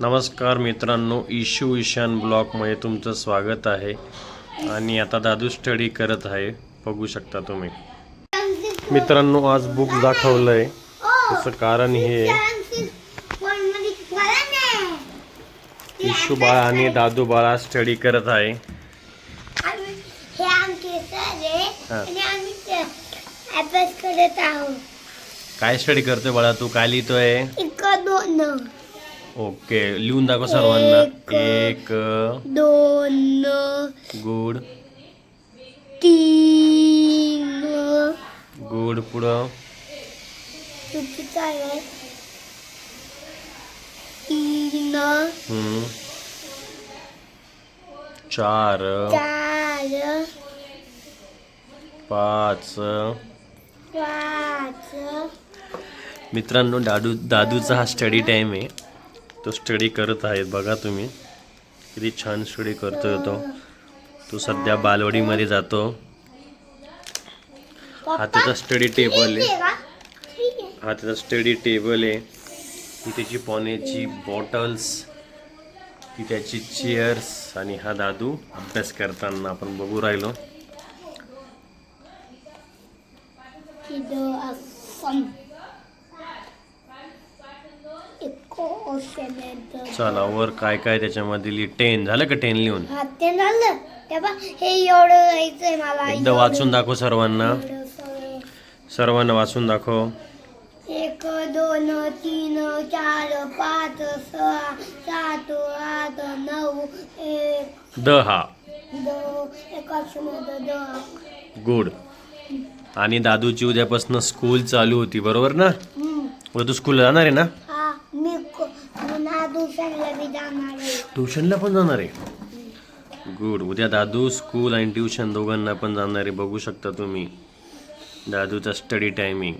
नमस्कार मित्रांनो इशू ईशान ब्लॉगमध्ये तुमचं स्वागत आहे. आणि आता दादू स्टडी करत आहे. बघू शकता तुम्ही. मित्रांनो आज बुक दाखवलं आहे त्याचं कारण हे इशू बाळा आणि दादू बाळा स्टडी करत आहे. काय स्टडी करतोय बाळा तू? काय लिहितोय ओके लिहून दाखव सर्वांना. एक. दोन गुड. तीन. गुड पुढं. चुकीचं आहे. तीन. हम्म. चार. चार. पाच. पाच. मित्रांनो दादू दादूचा हा स्टडी टाइम आहे. तो स्टडी करत आहे बघा तुम्ही. किती छान स्टडी करतोय तो. तो सध्या बालवाडीमध्ये जातो. हा त्याचा स्टडी टेबल आहे. हा त्याचा स्टडी टेबल आहे. ही त्याची पाण्याची बॉटल्स ही त्याची चेअर्स आणि हा दादू अभ्यास करताना आपण बघू राहिलो. तिथं असं आहे तर. चला वर काय काय त्याच्यामध्ये लिहि टेन. झालं का टेन लिहून? हा ते झालं. तेव्हा हे एवढं मला एकदा वाचून दाखव सर्वांना. सर्वांना वाचून दाखव. एक दोन तीन चार पाच सहा सात आठ नऊ एक. हा. दो दहा गुड. आणि दादूची उद्यापासून स्कूल चालू होती बरोबर ना? हम्म. उद्या तू स्कूलला जाणार आहे ना? बी जाणार आहे. ट्युशनला पण जाणार आहे? गुड उद्या दादू स्कूल आणि ट्युशन दोघांना पण जाणार आहे. बघू शकता तुम्ही. दादूचा स्टडी टायमिंग